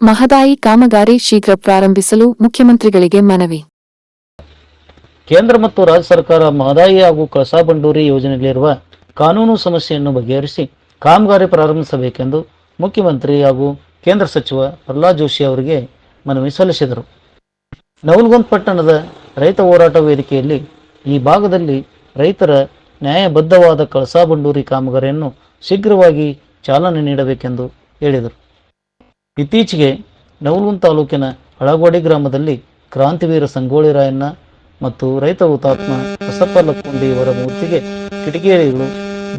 ಮಹದಾಯಿ ಕಾಮಗಾರಿ ಶೀಘ್ರ ಪ್ರಾರಂಭಿಸಲು ಮುಖ್ಯಮಂತ್ರಿಗಳಿಗೆ ಮನವಿ. ಕೇಂದ್ರ ಮತ್ತು ರಾಜ್ಯ ಸರ್ಕಾರ ಮಹದಾಯಿ ಹಾಗೂ ಕಳಸಾ ಬಂಡೂರಿ ಯೋಜನೆಯಲ್ಲಿರುವ ಕಾನೂನು ಸಮಸ್ಯೆಯನ್ನು ಬಗೆಹರಿಸಿ ಕಾಮಗಾರಿ ಪ್ರಾರಂಭಿಸಬೇಕೆಂದು ಮುಖ್ಯಮಂತ್ರಿ ಹಾಗೂ ಕೇಂದ್ರ ಸಚಿವ ಪ್ರಹ್ಲಾದ್ ಜೋಶಿ ಅವರಿಗೆ ಮನವಿ ಸಲ್ಲಿಸಿದರು. ನವಲ್ಗೊಂದ್ ಪಟ್ಟಣದ ರೈತ ಹೋರಾಟ ವೇದಿಕೆಯಲ್ಲಿ ಈ ಭಾಗದಲ್ಲಿ ರೈತರ ನ್ಯಾಯಬದ್ಧವಾದ ಕಳಸಾ ಬಂಡೂರಿ ಕಾಮಗಾರಿಯನ್ನು ಶೀಘ್ರವಾಗಿ ಚಾಲನೆ ನೀಡಬೇಕೆಂದು ಹೇಳಿದರು. ಇತ್ತೀಚೆಗೆ ನವಲೂನ್ ತಾಲೂಕಿನ ಹಳಗೋಡಿ ಗ್ರಾಮದಲ್ಲಿ ಕ್ರಾಂತಿವೀರ ಸಂಗೊಳ್ಳಿ ರಾಯಣ್ಣ ಮತ್ತು ರೈತ ಹುತಾತ್ಮ ಬಸಪ್ಪ ಲಕ್ಕುಂಡಿ ಇವರ ಮೂರ್ತಿಗೆ ಕಿಟಕಿಗಳು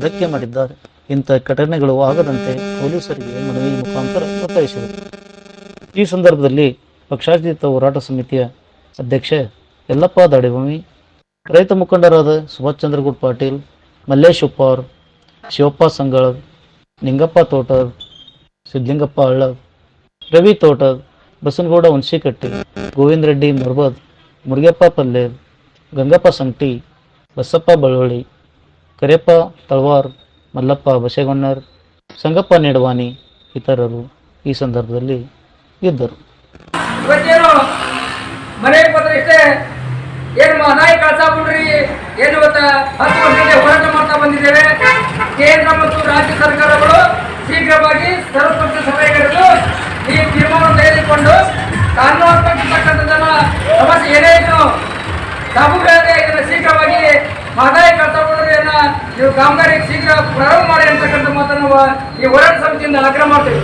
ಧಕ್ಕೆ ಮಾಡಿದ್ದಾರೆ. ಇಂಥ ಘಟನೆಗಳು ಆಗದಂತೆ ಪೊಲೀಸರಿಗೆ ಮನವಿ ಮುಖಾಂತರ ಒತ್ತಾಯಿಸಿದರು. ಈ ಸಂದರ್ಭದಲ್ಲಿ ಪಕ್ಷಾತೀತ ಹೋರಾಟ ಸಮಿತಿಯ ಅಧ್ಯಕ್ಷ ಯಲ್ಲಪ್ಪ ದಾಡಿಭೂಮಿ, ರೈತ ಮುಖಂಡರಾದ ಸುಭಾಷ್ ಚಂದ್ರಗೌಡ್ ಪಾಟೀಲ್, ಮಲ್ಲೇಶ್ ಉಪ್ಪಾರ್, ಶಿವಪ್ಪ ಸಂಗಳ್, ನಿಂಗಪ್ಪ ತೋಟರ್ ಸಿದ್ಲಿಂಗಪ್ಪ ಹಳ್ಳದ್ ರವಿ ತೋಟದ ಬಸನಗೌಡ ಹುಣಸಿಕಟ್ಟಿ, ಗೋವಿಂದ ರೆಡ್ಡಿ ಮುರ್ಬದ್, ಮುರುಗಪ್ಪ ಪಲ್ಲೇರ್ ಗಂಗಪ್ಪ ಸಂಕಟಿ ಬಸಪ್ಪ ಬಳ್ಳೊಳ್ಳಿ ಕರಿಯಪ್ಪ ತಳವಾರ್, ಮಲ್ಲಪ್ಪ ಬಸೇಗಣ್ಣರ್, ಸಂಗಪ್ಪ ನೆಡವಾನಿ ಇತರರು ಈ ಸಂದರ್ಭದಲ್ಲಿ ಇದ್ದರು. ಏನು ಏನು ಹೋರಾಟ ಮಾಡ್ತಾ ಬಂದಿದ್ದೇವೆ? ಕೇಂದ್ರ ಮತ್ತು ರಾಜ್ಯ ಸರ್ಕಾರಗಳು ಶೀಘ್ರವಾಗಿ ಸರ್ವಪಕ್ಷ ಕಾನೂನಾತ್ಮಕತಕ್ಕಂಥದ್ದನ್ನ ಸಮಸ್ಯೆ ಏನೇ ಇದ್ರು ಇದನ್ನು ಶೀಘ್ರವಾಗಿ ಕಳಸಾ ಬಿಡ್ರಿಯನ್ನ ನೀವು ಕಾಮಗಾರಿ ಶೀಘ್ರ ಪ್ರಾರಂಭ ಮಾಡಿ ಅಂತಕ್ಕಂಥ ಮಾತನ್ನು ಈ ಹೋರಾಟ ಸಮಿತಿಯಿಂದ ಆಗ್ರಹ ಮಾಡ್ತೇವೆ.